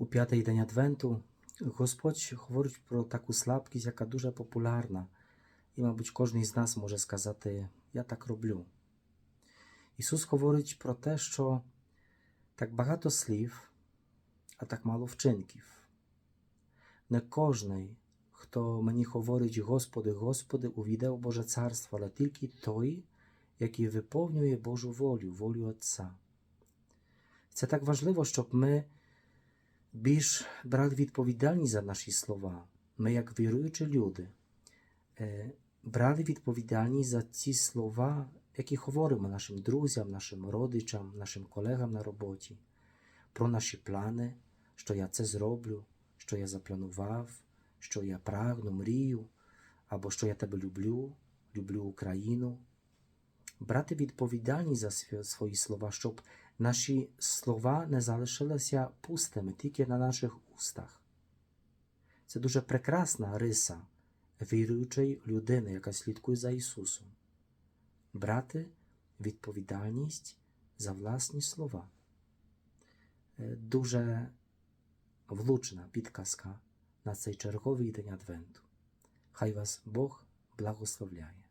У п'ятий день Адвенту Господь говорить про таку слабкість, яка дуже популярна. І, мабуть, кожен з нас може сказати, я так роблю. Ісус говорить про те, що так багато слів, а так мало вчинків. Не кожний, хто мені говорить, Господи, Господи, увійде у Боже Царство, але тільки той, який виповнює Божу волю, волю Отця. Це так важливо, щоб ми більш брали відповідальність за наші слова. Ми, як віруючі люди, е, брали відповідальність за ці слова, які говоримо нашим друзям, нашим родичам, нашим колегам на роботі, про наші плани, що я це зроблю, що я запланував, що я прагну, мрію, або що я тебе люблю, люблю Україну. Брати відповідальність за свої слова, щоб наші слова не залишилися пустими тільки на наших устах. Це дуже прекрасна риса віруючої людини, яка слідкує за Ісусом. Брати відповідальність за власні слова. Е, Дуже влучна підказка на цей черговий день Адвенту. Хай вас Бог благословляє.